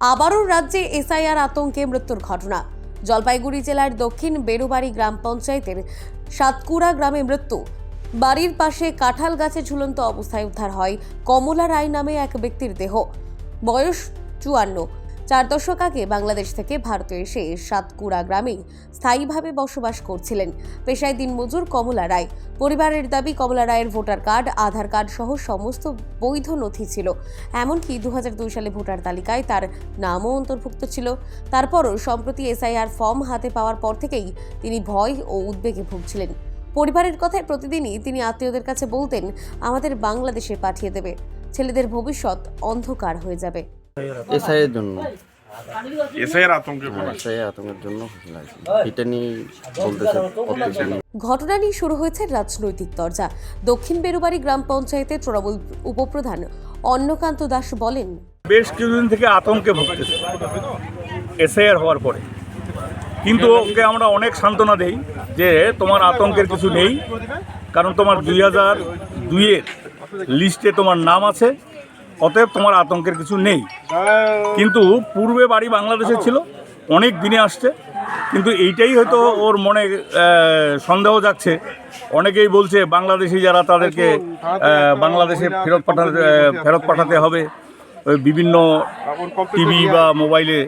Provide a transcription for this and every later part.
আবারও রাজ্যে এসআইআর আতঙ্কে মৃত্যুর ঘটনা। জলপাইগুড়ি জেলার দক্ষিণ বেরুবাড়ি গ্রাম পঞ্চায়েতের সাতকুড়া গ্রামে মৃত্যু। বাড়ির পাশে কাঁঠাল গাছে ঝুলন্ত অবস্থায় উদ্ধার হয় কমলা রায় নামে এক ব্যক্তির দেহ। বয়স চুয়ান্ন। চার দশক আগে বাংলাদেশ থেকে ভারতে এসে সাতকুড়া গ্রামে স্থায়ীভাবে বসবাস করছিলেন পেশায় দিনমজুর কমলা রায়। পরিবারের দাবি, কমলা রায়ের ভোটার কার্ড, আধার কার্ড সহ সমস্ত বৈধ নথি ছিল। এমনকি দু হাজার দুই সালে ভোটার তালিকায় তার নামও অন্তর্ভুক্ত ছিল। তারপরও সম্প্রতি এসআইআর ফর্ম হাতে পাওয়ার পর থেকেই তিনি ভয় ও উদ্বেগে ভুগছিলেন। পরিবারের কথায় প্রতিদিনই তিনি আত্মীয়দের কাছে বলতেন, আমাদের বাংলাদেশে পাঠিয়ে দেবে। ছেলেদের ভবিষ্যৎ অন্ধকার হয়ে যাবে। এসআইয়ের জন্য। লাগছে। এটা নিয়ে ঘটনা নিয়ে শুরু হয়েছে রাজনৈতিক তরজা। দক্ষিণ বেরুবাড়ি গ্রাম পঞ্চায়েতের তৃণমূল উপপ্রধান অন্নকান্ত দাস বলেন বেশ কিছুদিন থেকে আতঙ্কে ভুগতেছে এসআইআর হওয়ার পরে। কিন্তু ওকে আমরা অনেক সান্ত্বনা দেই যে তোমার আতঙ্কের কিছু নেই কারণ তোমার দুই হাজার দুইয়ের লিস্টে তোমার নাম আছে অতএব তোমার আতঙ্কের কিছু নেই। কিন্তু পূর্বে বাড়ি বাংলাদেশে ছিল অনেক দিনে আসছে কিন্তু এইটাই হয়তো ওর মনে সন্দেহ যাচ্ছে অনেকেই বলছে বাংলাদেশি যারা তাদেরকে বাংলাদেশে ফেরত পাঠাতে ফেরত পাঠাতে হবে। বিভিন্ন টিভি বা মোবাইলে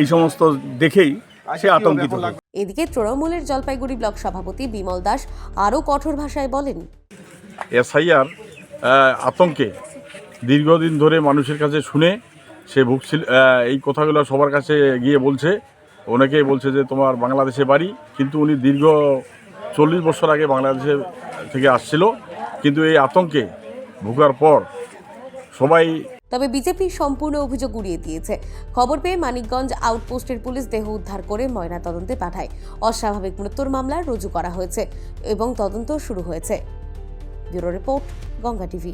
এই সমস্ত দেখেই সে আতঙ্কিত এদিকে তৃণমূলের জলপাইগুড়ি ব্লক সভাপতি বিমল দাস আরও কঠোর ভাষায় বলেন। এসআইআর আতঙ্কে দীর্ঘদিন ধরে মানুষের কাছে শুনে সে ভুগছিল এই কথাগুলো সবার কাছে গিয়ে বলছে। অনেকেই বলছে যে তোমার বাংলাদেশে বাড়ি, কিন্তু উনি দীর্ঘ চল্লিশ বছর আগে বাংলাদেশে থেকে আসছিল। কিন্তু এই আতঙ্কে ভোগার পর সবাই তবে বিজেপি সম্পূর্ণ অভিযোগ উড়িয়ে দিয়েছে। খবর পেয়ে মানিকগঞ্জ আউটপোস্টের পুলিশ দেহ উদ্ধার করে ময়না তদন্তে পাঠায়। অস্বাভাবিক মৃত্যুর মামলা রুজু করা হয়েছে এবং তদন্ত শুরু হয়েছে। Bureau report, Ganga TV.